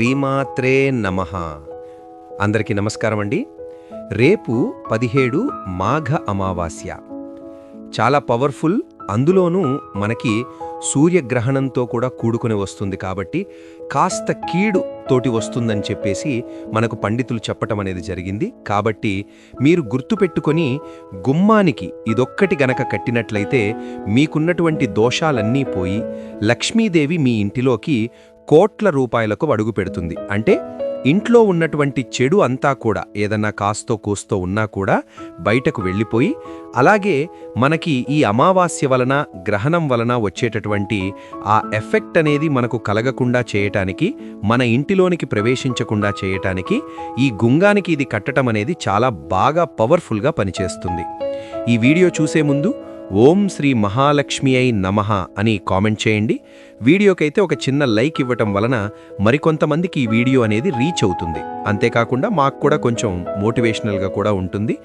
శ్రీమాత్రే నమ. అందరికీ నమస్కారం అండి. రేపు పదిహేడు మాఘ అమావాస్య. చాలా పవర్ఫుల్ అందులోనూ మనకి సూర్యగ్రహణంతో కూడా కూడుకుని వస్తుంది కాబట్టి కాస్త కీడు తోటి వస్తుందని చెప్పేసి మనకు పండితులు చెప్పటం అనేది జరిగింది. కాబట్టి మీరు గుర్తుపెట్టుకొని గుమ్మానికి ఇదొక్కటి గనక కట్టినట్లయితే మీకున్నటువంటి దోషాలన్నీ పోయి లక్ష్మీదేవి మీ ఇంటిలోకి కోట్ల రూపాయలకు అడుగు పెడుతుంది. అంటే ఇంట్లో ఉన్నటువంటి చెడు అంతా కూడా ఏదన్నా కాస్తో కూస్తో ఉన్నా కూడా బయటకు వెళ్ళిపోయి అలాగే మనకి ఈ అమావాస్య వలన గ్రహణం వలన వచ్చేటటువంటి ఆ ఎఫెక్ట్ అనేది మనకు కలగకుండా చేయటానికి మన ఇంటిలోనికి ప్రవేశించకుండా చేయటానికి ఈ గుంగానికి ఇది కట్టడం అనేది చాలా బాగా పవర్ఫుల్గా పనిచేస్తుంది. ఈ వీడియో చూసే ముందు ఓం శ్రీ మహాలక్ష్మి అయి నమః అని కామెంట్ చేయండి. వీడియోకైతే ఒక చిన్న లైక్ ఇవ్వటం వలన మరికొంతమందికి ఈ వీడియో అనేది రీచ్ అవుతుంది. అంతేకాకుండా మాకు కూడా కొంచెం మోటివేషనల్గా కూడా ఉంటుంది.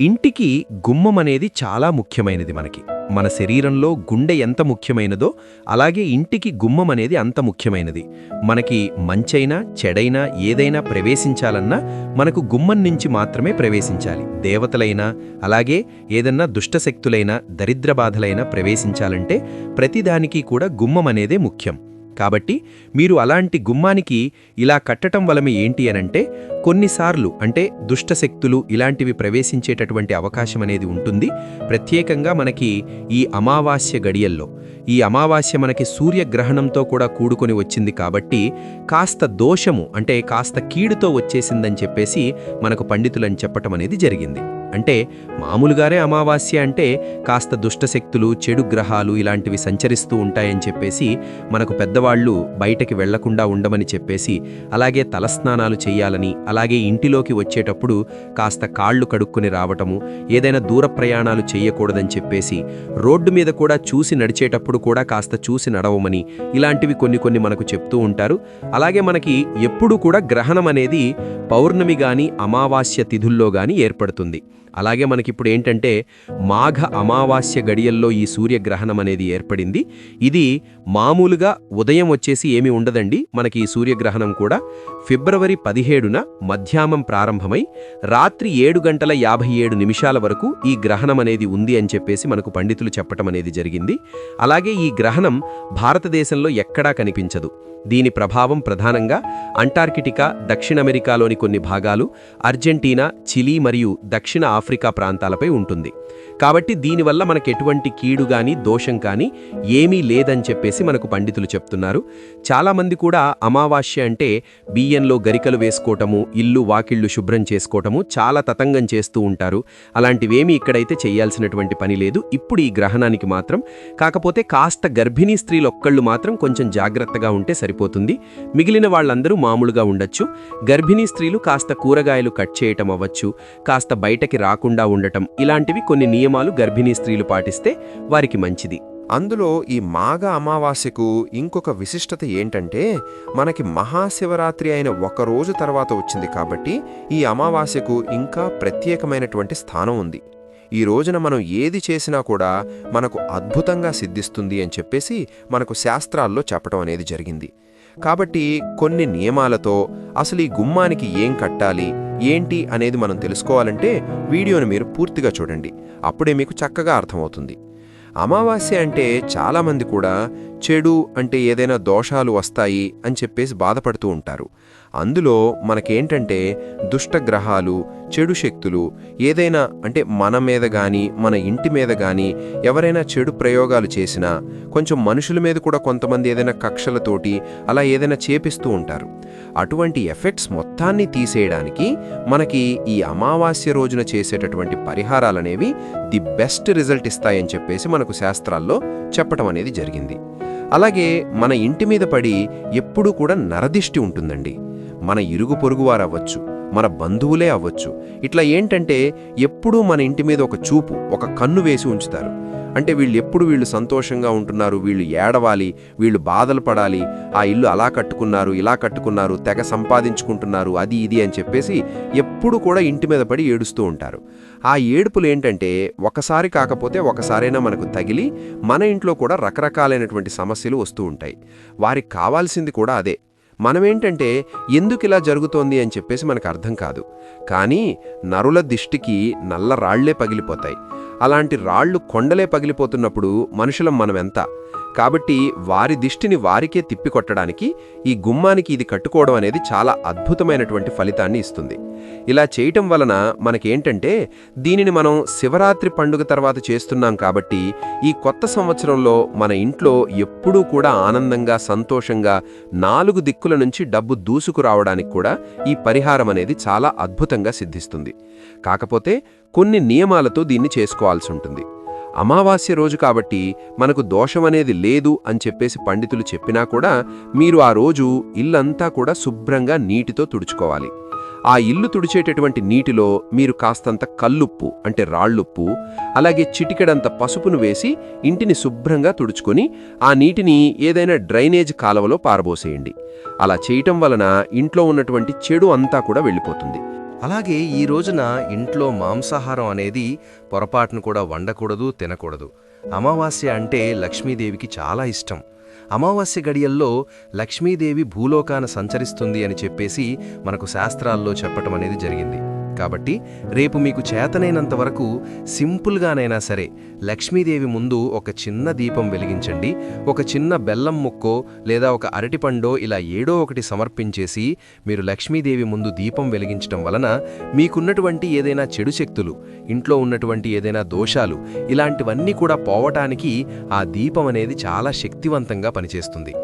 ఇంటికి గుమ్మం అనేది చాలా ముఖ్యమైనది మనకి. మన శరీరంలో గుండె ఎంత ముఖ్యమైనదో అలాగే ఇంటికి గుమ్మం అనేది అంత ముఖ్యమైనది. మనకి మంచైనా చెడైనా ఏదైనా ప్రవేశించాలన్నా మనకు గుమ్మం నుంచి మాత్రమే ప్రవేశించాలి. దేవతలైనా అలాగే ఏదన్నా దుష్టశక్తులైనా దరిద్ర బాధలైనా ప్రవేశించాలంటే ప్రతిదానికి కూడా గుమ్మం అనేదే ముఖ్యం. కాబట్టి మీరు అలాంటి గుమ్మానికి ఇలా కట్టటం వలన ఏంటి అనంటే కొన్నిసార్లు అంటే దుష్టశక్తులు ఇలాంటివి ప్రవేశించేటటువంటి అవకాశం అనేది ఉంటుంది. ప్రత్యేకంగా మనకి ఈ అమావాస్య గడియల్లో ఈ అమావాస్య మనకి సూర్యగ్రహణంతో కూడా కూడుకొని వచ్చింది కాబట్టి కాస్త దోషము అంటే కాస్త కీడుతో వచ్చేసిందని చెప్పేసి మనకు పండితులని చెప్పటం అనేది జరిగింది. అంటే మామూలుగానే అమావాస్య అంటే కాస్త దుష్టశక్తులు చెడు గ్రహాలు ఇలాంటివి సంచరిస్తూ ఉంటాయని చెప్పేసి మనకు పెద్దవాళ్ళు బయటకి వెళ్ళకుండా ఉండమని చెప్పేసి అలాగే తలస్నానాలు చేయాలని అలాగే ఇంటిలోకి వచ్చేటప్పుడు కాస్త కాళ్ళు కడుక్కుని రావటము ఏదైనా దూర ప్రయాణాలు చేయకూడదని చెప్పేసి రోడ్డు మీద కూడా చూసి నడిచేటప్పుడు కూడా కాస్త చూసి నడవమని ఇలాంటివి కొన్ని కొన్ని మనకు చెప్తూ ఉంటారు. అలాగే మనకి ఎప్పుడూ కూడా గ్రహణం అనేది పౌర్ణమి గాని అమావాస్య తిథుల్లో గాని ఏర్పడుతుంది. అలాగే మనకిప్పుడు ఏంటంటే మాఘ అమావాస్య గడియల్లో ఈ సూర్యగ్రహణం అనేది ఏర్పడింది. ఇది మామూలుగా ఉదయం వచ్చేసి ఏమి ఉండదండి. మనకి ఈ సూర్యగ్రహణం కూడా ఫిబ్రవరి పదిహేడున మధ్యాహ్నం ప్రారంభమై రాత్రి ఏడు గంటల యాభై ఏడు నిమిషాల వరకు ఈ గ్రహణం అనేది ఉంది అని చెప్పేసి మనకు పండితులు చెప్పటం అనేది జరిగింది. అలాగే ఈ గ్రహణం భారతదేశంలో ఎక్కడా కనిపించదు. దీని ప్రభావం ప్రధానంగా అంటార్కిటికా దక్షిణ అమెరికాలోని కొన్ని భాగాలు అర్జెంటీనా చిలీ మరియు దక్షిణ ఆఫ్రికా ప్రాంతాలపై ఉంటుంది. కాబట్టి దీనివల్ల మనకు ఎటువంటి కీడు గాని దోషం కానీ ఏమీ లేదని చెప్పేసి మనకు పండితులు చెప్తున్నారు. చాలామంది కూడా అమావాస్య అంటే బియ్యంలో గరికలు వేసుకోవటము ఇల్లు వాకిళ్ళు శుభ్రం చేసుకోవటము చాలా తతంగం చేస్తూ ఉంటారు. అలాంటివేమీ ఇక్కడైతే చేయాల్సినటువంటి పని లేదు. ఇప్పుడు ఈ గ్రహణానికి మాత్రం కాకపోతే కాస్త గర్భిణీ స్త్రీలు ఒక్కళ్ళు మాత్రం కొంచెం జాగ్రత్తగా ఉంటే సరిపోతుంది. మిగిలిన వాళ్ళందరూ మామూలుగా ఉండొచ్చు. గర్భిణీ స్త్రీలు కాస్త కూరగాయలు కట్ చేయటం అవ్వచ్చు కాస్త బయటకి రాకుండా ఉండటం ఇలాంటివి కొన్ని నియమ నియమాలు గర్భిణీ స్త్రీలు పాటిస్తే వారికి మంచిది. అందులో ఈ మాఘ అమావాస్యకు ఇంకొక విశిష్టత ఏంటంటే మనకి మహాశివరాత్రి అయిన ఒక రోజు తర్వాత వచ్చింది కాబట్టి ఈ అమావాస్యకు ఇంకా ప్రత్యేకమైనటువంటి స్థానం ఉంది. ఈ రోజున మనం ఏది చేసినా కూడా మనకు అద్భుతంగా సిద్ధిస్తుంది అని చెప్పేసి మనకు శాస్త్రాల్లో చెప్పడం అనేది జరిగింది. కాబట్టి కొన్ని నియమాలతో అసలు ఈ గుమ్మానికి ఏం కట్టాలి ఏంటి అనేది మనం తెలుసుకోవాలంటే వీడియోను మీరు పూర్తిగా చూడండి. అప్పుడే మీకు చక్కగా అర్థమవుతుంది. అమావాస్య అంటే చాలామంది కూడా చెడు అంటే ఏదైనా దోషాలు వస్తాయి అని చెప్పేసి బాధపడుతూ ఉంటారు. అందులో మనకేంటంటే దుష్టగ్రహాలు చెడు శక్తులు ఏదైనా అంటే మన మీద కానీ మన ఇంటి మీద కానీ ఎవరైనా చెడు ప్రయోగాలు చేసినా కొంచెం మనుషుల మీద కూడా కొంతమంది ఏదైనా కక్షలతోటి అలా ఏదైనా చేపిస్తూ ఉంటారు. అటువంటి ఎఫెక్ట్స్ మొత్తాన్ని తీసేయడానికి మనకి ఈ అమావాస్య రోజున చేసేటటువంటి పరిహారాలనేవి ది బెస్ట్ రిజల్ట్ ఇస్తాయని చెప్పేసి మనకు శాస్త్రాల్లో చెప్పటం అనేది జరిగింది. అలాగే మన ఇంటి మీద పడి ఎప్పుడూ కూడా నరదిష్టి ఉంటుందండి. మన ఇరుగు పొరుగువారు అవ్వచ్చు మన బంధువులే అవ్వచ్చు. ఇట్లా ఏంటంటే ఎప్పుడూ మన ఇంటి మీద ఒక చూపు ఒక కన్ను వేసి ఉంచుతారు. అంటే వీళ్ళు ఎప్పుడు వీళ్ళు సంతోషంగా ఉంటున్నారు వీళ్ళు ఏడవాలి వీళ్ళు బాధలు పడాలి ఆ ఇల్లు అలా కట్టుకున్నారు ఇలా కట్టుకున్నారు తెగ సంపాదించుకుంటున్నారు అది ఇది అని చెప్పేసి ఎప్పుడు కూడా ఇంటి మీద పడి ఏడుస్తూ ఉంటారు. ఆ ఏడుపులు ఏంటంటే ఒకసారి కాకపోతే ఒకసారైనా మనకు తగిలి మన ఇంట్లో కూడా రకరకాలైనటువంటి సమస్యలు వస్తూ ఉంటాయి. వారికి కావాల్సింది కూడా అదే. మనమేంటంటే ఎందుకు ఇలా జరుగుతోంది అని చెప్పేసి మనకు అర్థం కాదు. కానీ నరుల దిష్టికి నల్ల రాళ్ళే పగిలిపోతాయి. అలాంటి రాళ్ళు కొండలే పగిలిపోతున్నప్పుడు మనుషులం మనమెంత? కాబట్టి వారి దిష్టిని వారికే తిప్పికొట్టడానికి ఈ గుమ్మానికి ఇది కట్టుకోవడం అనేది చాలా అద్భుతమైనటువంటి ఫలితాన్ని ఇస్తుంది. ఇలా చేయటం వలన మనకేంటంటే దీనిని మనం శివరాత్రి పండుగ తర్వాత చేస్తున్నాం కాబట్టి ఈ కొత్త సంవత్సరంలో మన ఇంట్లో ఎప్పుడూ కూడా ఆనందంగా సంతోషంగా నాలుగు దిక్కుల నుంచి డబ్బు దూసుకురావడానికి కూడా ఈ పరిహారం అనేది చాలా అద్భుతంగా సిద్ధిస్తుంది. కాకపోతే కొన్ని నియమాలతో దీన్ని చేసుకోవాల్సి ఉంటుంది. అమావాస్య రోజు కాబట్టి మనకు దోషం అనేది లేదు అని చెప్పేసి పండితులు చెప్పినా కూడా మీరు ఆ రోజు ఇల్లంతా కూడా శుభ్రంగా నీటితో తుడుచుకోవాలి. ఆ ఇల్లు తుడిచేటటువంటి నీటిలో మీరు కాస్తంత కల్లుప్పు అంటే రాళ్ళుప్పు అలాగే చిటికెడంత పసుపును వేసి ఇంటిని శుభ్రంగా తుడుచుకొని ఆ నీటిని ఏదైనా డ్రైనేజ్ కాలువలో పారబోసేయండి. అలా చేయటం వలన ఇంట్లో ఉన్నటువంటి చెడు అంతా కూడా వెళ్ళిపోతుంది. అలాగే ఈ రోజున ఇంట్లో మాంసాహారం అనేది పొరపాటును కూడా వండకూడదు తినకూడదు. అమావాస్య అంటే లక్ష్మీదేవికి చాలా ఇష్టం. అమావాస్య గడియల్లో లక్ష్మీదేవి భూలోకాన సంచరిస్తుంది అని చెప్పేసి మనకు శాస్త్రాల్లో చెప్పటం అనేది జరిగింది. కాబట్టి రేపు మీకు చేతనైనంత వరకు సింపుల్గానైనా సరే లక్ష్మీదేవి ముందు ఒక చిన్న దీపం వెలిగించండి. ఒక చిన్న బెల్లం ముక్కో లేదా ఒక అరటిపండో ఇలా ఏడో ఒకటి సమర్పించేసి మీరు లక్ష్మీదేవి ముందు దీపం వెలిగించటం వలన మీకున్నటువంటి ఏదైనా చెడు శక్తులు ఇంట్లో ఉన్నటువంటి ఏదైనా దోషాలు ఇలాంటివన్నీ కూడా పోవటానికి ఆ దీపం అనేది చాలా శక్తివంతంగా పనిచేస్తుంది.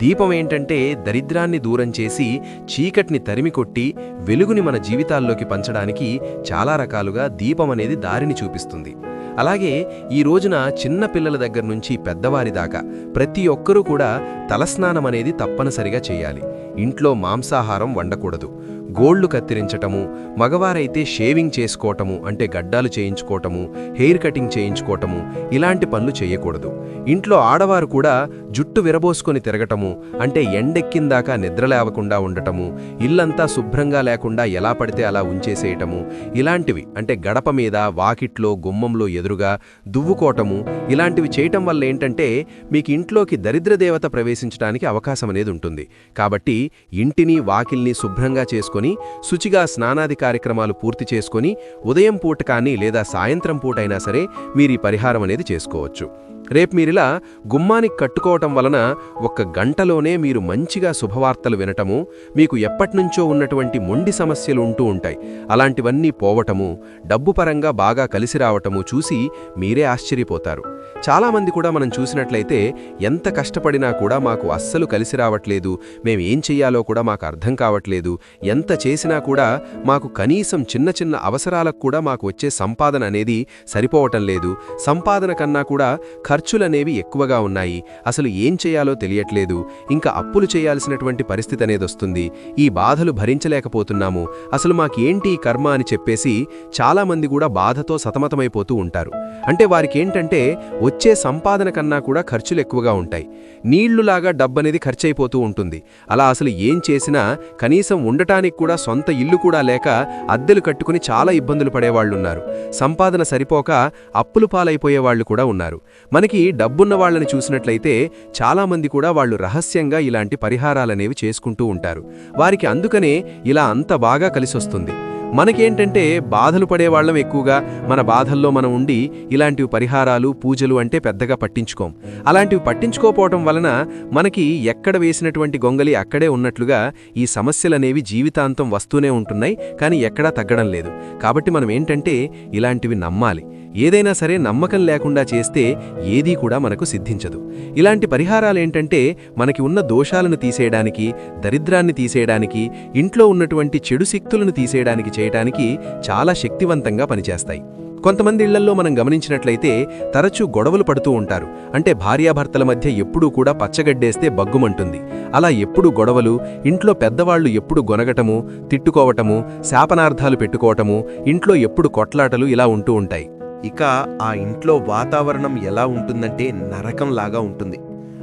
దీపం ఏంటంటే దరిద్రాన్ని దూరం చేసి చీకటిని తరిమి కొట్టి వెలుగుని మన జీవితాల్లోకి పంచడానికి చాలా రకాలుగా దీపం అనేది దారిని చూపిస్తుంది. అలాగే ఈ రోజున చిన్న పిల్లల దగ్గర నుంచి పెద్దవారి దాకా ప్రతి ఒక్కరూ కూడా తలస్నానం అనేది తప్పనిసరిగా చేయాలి. ఇంట్లో మాంసాహారం వండకూడదు. గోళ్ళు కత్తిరించటము మగవారైతే షేవింగ్ చేసుకోవటము అంటే గడ్డాలు చేయించుకోవటము హెయిర్ కటింగ్ చేయించుకోవటము ఇలాంటి పనులు చేయకూడదు. ఇంట్లో ఆడవారు కూడా జుట్టు విరబోసుకొని తిరగటము అంటే ఎండెక్కిందాకా నిద్రలేవకుండా ఉండటము ఇల్లంతా శుభ్రంగా లేకుండా ఎలా పడితే అలా ఉంచేసేయటము ఇలాంటివి అంటే గడప మీద వాకిట్లో గుమ్మంలో ఎదురుగా దువ్వుకోవటము ఇలాంటివి చేయటం వల్ల ఏంటంటే మీకు ఇంట్లోకి దరిద్ర దేవత ప్రవేశించడానికి అవకాశం అనేది ఉంటుంది. కాబట్టి ఇంటిని వాకిల్ని శుభ్రంగా చేసుకొని శుచిగా స్నానాది కార్యక్రమాలు పూర్తి చేసుకొని ఉదయం పూట కానీ లేదా సాయంత్రం పూటైనా సరే మీరు ఈ పరిహారం అనేది చేసుకోవచ్చు. రేపు మీరిలా గుమ్మానికి కట్టుకోవటం వలన ఒక్క గంటలోనే మీరు మంచిగా శుభవార్తలు వినటము మీకు ఎప్పటినుంచో ఉన్నటువంటి మొండి సమస్యలు ఉంటూ ఉంటాయి. అలాంటివన్నీ పోవటము డబ్బు పరంగా బాగా కలిసి రావటము చూసి మీరే ఆశ్చర్యపోతారు. చాలామంది కూడా మనం చూసినట్లయితే ఎంత కష్టపడినా కూడా మాకు అస్సలు కలిసి రావట్లేదు మేము ఏం చెయ్యాలో కూడా మాకు అర్థం కావట్లేదు ఎంత చేసినా కూడా మాకు కనీసం చిన్న చిన్న అవసరాలకు కూడా మాకు వచ్చే సంపాదన అనేది సరిపోవటం లేదు. సంపాదన కన్నా కూడా ఖర్చులనేవి ఎక్కువగా ఉన్నాయి. అసలు ఏం చేయాలో తెలియట్లేదు. ఇంకా అప్పులు చేయాల్సినటువంటి పరిస్థితి అనేది వస్తుంది. ఈ బాధలు భరించలేకపోతున్నాము. అసలు మాకేంటి ఈ కర్మ అని చెప్పేసి చాలామంది కూడా బాధతో సతమతమైపోతూ ఉంటారు. అంటే వారికేంటంటే వచ్చే సంపాదన కన్నా కూడా ఖర్చులు ఎక్కువగా ఉంటాయి. నీళ్ళులాగా డబ్బనేది ఖర్చయిపోతూ ఉంటుంది. అలా అసలు ఏం చేసినా కనీసం ఉండటానికి కూడా సొంత ఇల్లు కూడా లేక అద్దెలు కట్టుకుని చాలా ఇబ్బందులు పడేవాళ్ళున్నారు సంపాదన సరిపోక అప్పులు పాలైపోయేవాళ్ళు కూడా ఉన్నారు. మనకి డబ్బున్న వాళ్ళని చూసినట్లయితే చాలామంది కూడా వాళ్ళు రహస్యంగా ఇలాంటి పరిహారాలనేవి చేసుకుంటూ ఉంటారు. వారికి అందుకనే ఇలా అంత బాగా కలిసొస్తుంది. మనకేంటంటే బాధలు పడేవాళ్ళం ఎక్కువగా మన బాధల్లో మనం ఉండి ఇలాంటివి పరిహారాలు పూజలు అంటే పెద్దగా పట్టించుకోం. అలాంటివి పట్టించుకోపోవటం వలన మనకి ఎక్కడ వేసినటువంటి గొంగలి అక్కడే ఉన్నట్లుగా ఈ సమస్యలనేవి జీవితాంతం వస్తూనే ఉంటున్నాయి కానీ ఎక్కడా తగ్గడం లేదు. కాబట్టి మనం ఏంటంటే ఇలాంటివి నమ్మాలి. ఏదైనా సరే నమ్మకం లేకుండా చేస్తే ఏదీ కూడా మనకు సిద్ధించదు. ఇలాంటి పరిహారాలేంటంటే మనకి ఉన్న దోషాలను తీసేయడానికి దరిద్రాన్ని తీసేయడానికి ఇంట్లో ఉన్నటువంటి చెడు శక్తులను తీసేయడానికి చేయటానికి చాలా శక్తివంతంగా పనిచేస్తాయి. కొంతమంది ఇళ్ళల్లో మనం గమనించినట్లయితే తరచూ గొడవలు పడుతూ ఉంటారు. అంటే భార్యాభర్తల మధ్య ఎప్పుడూ కూడా పచ్చగడ్డేస్తే బగ్గుమంటుంది. అలా ఎప్పుడు గొడవలు ఇంట్లో పెద్దవాళ్ళు ఎప్పుడు గొనగటము తిట్టుకోవటము శాపనార్థాలు పెట్టుకోవటము ఇంట్లో ఎప్పుడు కొట్లాటలు ఇలా ఉంటూ ఉంటాయి. ఇక ఆ ఇంట్లో వాతావరణం ఎలా ఉంటుందంటే నరకంలాగా ఉంటుంది.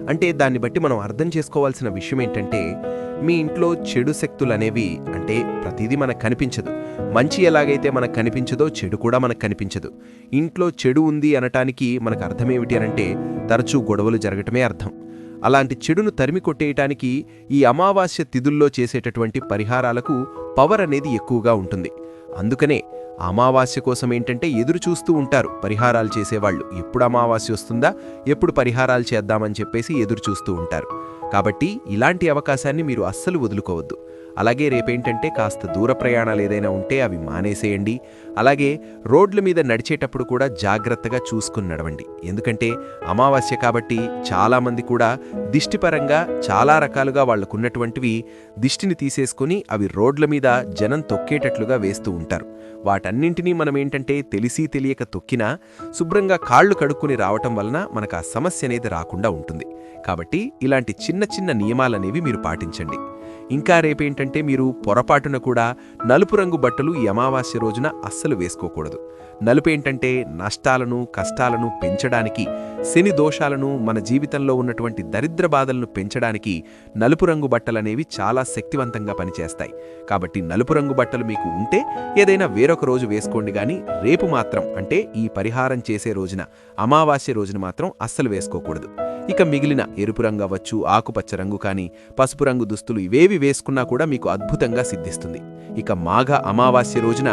అంటే దాన్ని బట్టి మనం అర్థం చేసుకోవాల్సిన విషయం ఏంటంటే మీ ఇంట్లో చెడు శక్తులు అనేవి అంటే ప్రతిదీ మనకు కనిపించదు. మంచి ఎలాగైతే మనకు కనిపించదో చెడు కూడా మనకు కనిపించదు. ఇంట్లో చెడు ఉంది అనటానికి మనకు అర్థమేమిటి అనంటే తరచూ గొడవలు జరగటమే అర్థం. అలాంటి చెడును తరిమి కొట్టేయటానికి ఈ అమావాస్య తిథుల్లో చేసేటటువంటి పరిహారాలకు పవర్ అనేది ఎక్కువగా ఉంటుంది. అందుకనే అమావాస్య కోసం ఏంటంటే ఎదురు చూస్తూ ఉంటారు. పరిహారాలు చేసేవాళ్ళు. ఎప్పుడు అమావాస్య వస్తుందా? ఎప్పుడు పరిహారాలు చేద్దామని చెప్పేసి ఎదురు చూస్తూ ఉంటారు. కాబట్టి ఇలాంటి అవకాశాన్ని మీరు అస్సలు వదులుకోవద్దు. అలాగే రేపేంటంటే కాస్త దూర ప్రయాణాలు ఏదైనా ఉంటే అవి మానేసేయండి. అలాగే రోడ్ల మీద నడిచేటప్పుడు కూడా జాగ్రత్తగా చూసుకుని నడవండి. ఎందుకంటే అమావాస్య కాబట్టి చాలామంది కూడా దిష్టిపరంగా చాలా రకాలుగా వాళ్ళకున్నటువంటివి దిష్టిని తీసేసుకుని అవి రోడ్ల మీద జనం తొక్కేటట్లుగా వేస్తూ ఉంటారు. వాటన్నింటినీ మనం ఏంటంటే తెలిసి తెలియక తొక్కినా శుభ్రంగా కాళ్ళు కడుక్కుని రావటం వలన మనకు ఆ సమస్య అనేది రాకుండా ఉంటుంది. కాబట్టి ఇలాంటి చిన్న చిన్న నియమాలనేవి మీరు పాటించండి. ఇంకా రేపేంటంటే మీరు పొరపాటున కూడా నలుపు రంగు బట్టలు ఈ అమావాస్య రోజున అస్సలు వేసుకోకూడదు. నలుపు ఏంటంటే నష్టాలను కష్టాలను పెంచడానికి శని దోషాలను మన జీవితంలో ఉన్నటువంటి దరిద్ర బాధలను పెంచడానికి నలుపు రంగు బట్టలనేవి చాలా శక్తివంతంగా పనిచేస్తాయి. కాబట్టి నలుపు రంగు బట్టలు మీకు ఉంటే ఏదైనా వేరొక రోజు వేసుకోండి గాని రేపు మాత్రం అంటే ఈ పరిహారం చేసే రోజున అమావాస్య రోజున మాత్రం అస్సలు వేసుకోకూడదు. ఇక మిగిలిన ఎరుపు రంగు అవ్వచ్చు ఆకుపచ్చ రంగు కానీ పసుపు రంగు దుస్తులు ఇవేవి వేసుకున్నా కూడా మీకు అద్భుతంగా సిద్ధిస్తుంది. ఇక మాఘ అమావాస్య రోజున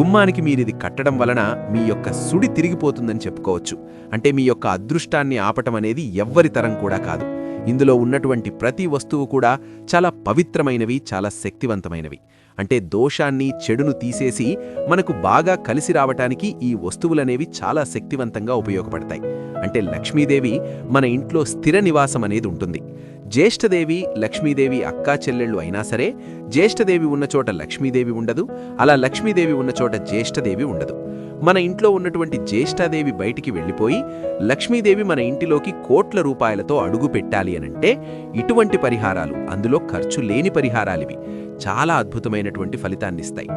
గుమ్మానికి మీరిది కట్టడం వలన మీ యొక్క సుడి తిరిగిపోతుందని చెప్పుకోవచ్చు. అంటే మీ యొక్క అదృష్టాన్ని ఆపటం అనేది ఎవ్వరి తరం కూడా కాదు. ఇందులో ఉన్నటువంటి ప్రతి వస్తువు కూడా చాలా పవిత్రమైనవి చాలా శక్తివంతమైనవి. అంటే దోషాన్ని చెడును తీసేసి మనకు బాగా కలిసి రావటానికి ఈ వస్తువులనేవి చాలా శక్తివంతంగా ఉపయోగపడతాయి. అంటే లక్ష్మీదేవి మన ఇంట్లో స్థిర నివాసం అనేది ఉంటుంది. జ్యేష్ఠదేవి లక్ష్మీదేవి అక్కా చెల్లెళ్ళు అయినా సరే జ్యేష్ఠదేవి ఉన్న చోట లక్ష్మీదేవి ఉండదు అలా లక్ష్మీదేవి ఉన్న చోట జ్యేష్ఠదేవి ఉండదు. మన ఇంట్లో ఉన్నటువంటి జ్యేష్ఠాదేవి బయటికి వెళ్ళిపోయి లక్ష్మీదేవి మన ఇంటిలోకి కోట్ల రూపాయలతో అడుగు పెట్టాలి అనంటే ఇటువంటి పరిహారాలు అందులో ఖర్చు లేని పరిహారాలివి. చాలా అద్భుతమైనటువంటి ఫలితాన్నిస్తాయి.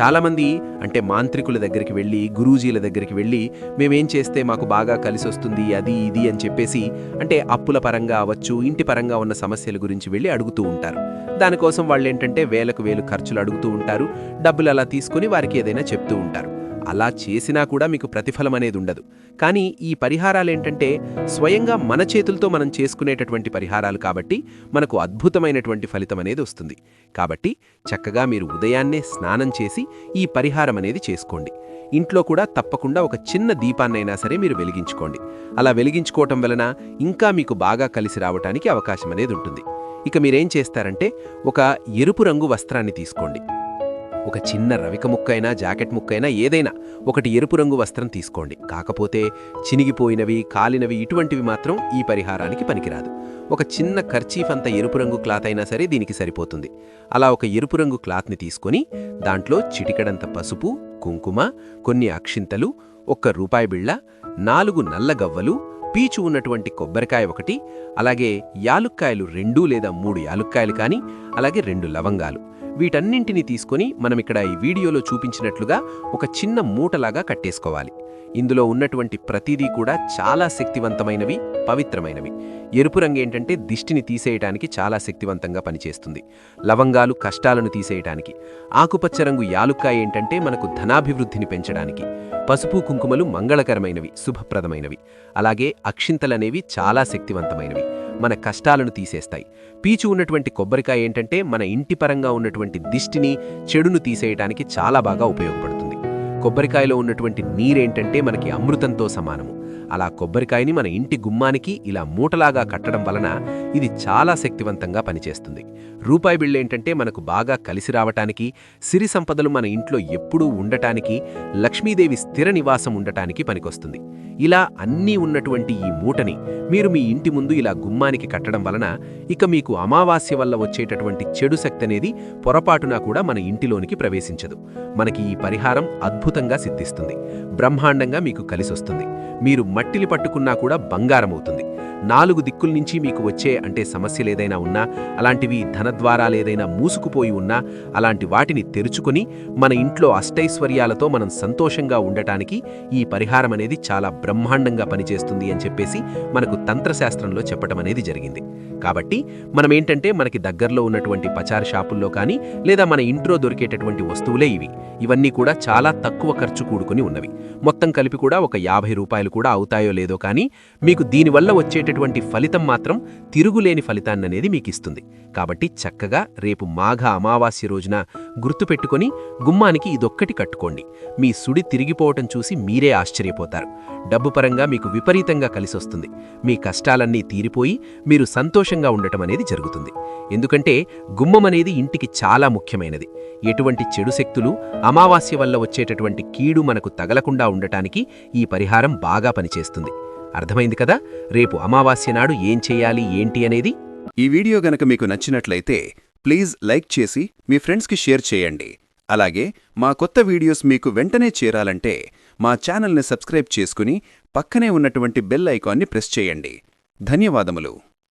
చాలామంది అంటే మాంత్రికుల దగ్గరికి వెళ్ళి గురూజీల దగ్గరికి వెళ్ళి మేమేం చేస్తే మాకు బాగా కలిసి వస్తుంది అది ఇది అని చెప్పేసి అంటే అప్పుల పరంగా అవ్వచ్చు ఇంటి పరంగా ఉన్న సమస్యల గురించి వెళ్ళి అడుగుతూ ఉంటారు. దానికోసం వాళ్ళు ఏంటంటే వేలకు వేలు ఖర్చులు అడుగుతూ ఉంటారు డబ్బులు అలా తీసుకుని వారికి ఏదైనా చెప్తూ ఉంటారు. అలా చేసినా కూడా మీకు ప్రతిఫలం అనేది ఉండదు. కానీ ఈ పరిహారాలేంటంటే స్వయంగా మన చేతులతో మనం చేసుకునేటటువంటి పరిహారాలు కాబట్టి మనకు అద్భుతమైనటువంటి ఫలితం అనేది వస్తుంది. కాబట్టి చక్కగా మీరు ఉదయాన్నే స్నానం చేసి ఈ పరిహారం అనేది చేసుకోండి. ఇంట్లో కూడా తప్పకుండా ఒక చిన్న దీపాన్నైనా సరే మీరు వెలిగించుకోండి. అలా వెలిగించుకోవటం వలన ఇంకా మీకు బాగా కలిసి రావటానికి అవకాశం అనేది ఉంటుంది. ఇక మీరేం చేస్తారంటే ఒక ఎరుపు రంగు వస్త్రాన్ని తీసుకోండి. ఒక చిన్న రవిక ముక్కైనా జాకెట్ ముక్కైనా ఏదైనా ఒకటి ఎరుపు రంగు వస్త్రం తీసుకోండి. కాకపోతే చినిగిపోయినవి కాలినవి ఇటువంటివి మాత్రం ఈ పరిహారానికి పనికిరాదు. ఒక చిన్న ఖర్చీఫ్ అంత ఎరుపు రంగు క్లాత్ అయినా సరే దీనికి సరిపోతుంది. అలా ఒక ఎరుపు రంగు క్లాత్ని తీసుకొని దాంట్లో చిటికడంత పసుపు కుంకుమ కొన్ని అక్షింతలు ఒక్క రూపాయి బిళ్ళ నాలుగు నల్ల గవ్వలు పీచు ఉన్నటువంటి కొబ్బరికాయ ఒకటి అలాగే యాలుక్కాయలు రెండు లేదా మూడు యాలుక్కాయలు కానీ అలాగే రెండు లవంగాలు. వీటన్నింటినీ తీసుకొని మనం ఇక్కడ ఈ వీడియోలో చూపించినట్లుగా ఒక చిన్న మూటలాగా కట్టేసుకోవాలి. ఇందులో ఉన్నటువంటి ప్రతిదీ కూడా చాలా శక్తివంతమైనవి. పవిత్రమైనవి. ఎరుపు రంగు ఏంటంటే దిష్టిని తీసేయటానికి చాలా శక్తివంతంగా పనిచేస్తుంది. లవంగాలు కష్టాలను తీసేయటానికి. ఆకుపచ్చ రంగు యాలుక్కాయ ఏంటంటే మనకు ధనాభివృద్ధిని పెంచడానికి. పసుపు కుంకుమలు మంగళకరమైనవి శుభప్రదమైనవి. అలాగే అక్షింతలనేవి చాలా శక్తివంతమైనవి. మన కష్టాలను తీసేస్తాయి. పీచు ఉన్నటువంటి కొబ్బరికాయ ఏంటంటే మన ఇంటి పరంగా ఉన్నటువంటి దిష్టిని చెడును తీసేయటానికి చాలా బాగా ఉపయోగపడుతుంది. కొబ్బరికాయలో ఉన్నటువంటి నీరేంటంటే మనకి అమృతంతో సమానము. అలా కొబ్బరికాయని మన ఇంటి గుమ్మానికి ఇలా మూటలాగా కట్టడం వలన ఇది చాలా శక్తివంతంగా పనిచేస్తుంది. రూపాయి బిళ్ళ ఏంటంటే మనకు బాగా కలిసి రావటానికి సిరి సంపదలు మన ఇంట్లో ఎప్పుడూ ఉండటానికి లక్ష్మీదేవి స్థిర నివాసం ఉండటానికి పనికొస్తుంది. ఇలా అన్నీ ఉన్నటువంటి ఈ మూటని మీరు మీ ఇంటి ముందు ఇలా గుమ్మానికి కట్టడం వలన ఇక మీకు అమావాస్య వల్ల వచ్చేటటువంటి చెడు శక్తి అనేది పొరపాటున కూడా మన ఇంటిలోనికి ప్రవేశించదు. మనకి ఈ పరిహారం అద్భుతంగా సిద్ధిస్తుంది. బ్రహ్మాండంగా మీకు కలిసొస్తుంది. మీరు మట్టిలి పట్టుకున్నా కూడా బంగారమవుతుంది. నాలుగు దిక్కుల నుంచి మీకు వచ్చే అంటే సమస్యలేదైనా ఉన్నా అలాంటివి ధనద్వారాలేదైనా మూసుకుపోయి ఉన్నా అలాంటి వాటిని తెరుచుకొని మన ఇంట్లో అష్టైశ్వర్యాలతో మనం సంతోషంగా ఉండటానికి ఈ పరిహారం అనేది చాలా బ్రహ్మాండంగా పనిచేస్తుంది అని చెప్పేసి మనకు తంత్రశాస్త్రంలో చెప్పడం అనేది జరిగింది. కాబట్టి మనం ఏంటంటే మనకి దగ్గరలో ఉన్నటువంటి పచార షాపుల్లో కానీ లేదా మన ఇంట్లో దొరికేటటువంటి వస్తువులే ఇవి. ఇవన్నీ కూడా చాలా తక్కువ ఖర్చు కూడుకుని ఉన్నవి. మొత్తం కలిపి కూడా ఒక యాభై రూపాయలు కూడా అవుతాయో లేదో కానీ మీకు దీనివల్ల వచ్చేట వచ్చేటటువంటి ఫలితం మాత్రం తిరుగులేని ఫలితాన్ననేది మీకిస్తుంది. కాబట్టి చక్కగా రేపు మాఘ అమావాస్య రోజున గుర్తుపెట్టుకొని గుమ్మానికి ఇదొక్కటి కట్టుకోండి. మీ సుడి తిరిగిపోవటం చూసి మీరే ఆశ్చర్యపోతారు. డబ్బు పరంగా మీకు విపరీతంగా కలిసొస్తుంది. మీ కష్టాలన్నీ తీరిపోయి మీరు సంతోషంగా ఉండటం అనేది జరుగుతుంది. ఎందుకంటే గుమ్మం అనేది ఇంటికి చాలా ముఖ్యమైనది. ఎటువంటి చెడు శక్తులు అమావాస్య వల్ల వచ్చేటటువంటి కీడు మనకు తగలకుండా ఉండటానికి ఈ పరిహారం బాగా పనిచేస్తుంది. అర్థమైంది కదా? రేపు అమావాస్య నాడు ఏం చేయాలి ఏంటి అనేది? ఈ వీడియో గనక మీకు నచ్చినట్లయితే ప్లీజ్ లైక్ చేసి మీ ఫ్రెండ్స్కి షేర్ చేయండి. అలాగే మా కొత్త వీడియోస్ మీకు వెంటనే చేరాలంటే మా ఛానల్ని సబ్స్క్రైబ్ చేసుకుని పక్కనే ఉన్నటువంటి బెల్ ఐకాన్ని ప్రెస్ చేయండి. ధన్యవాదములు.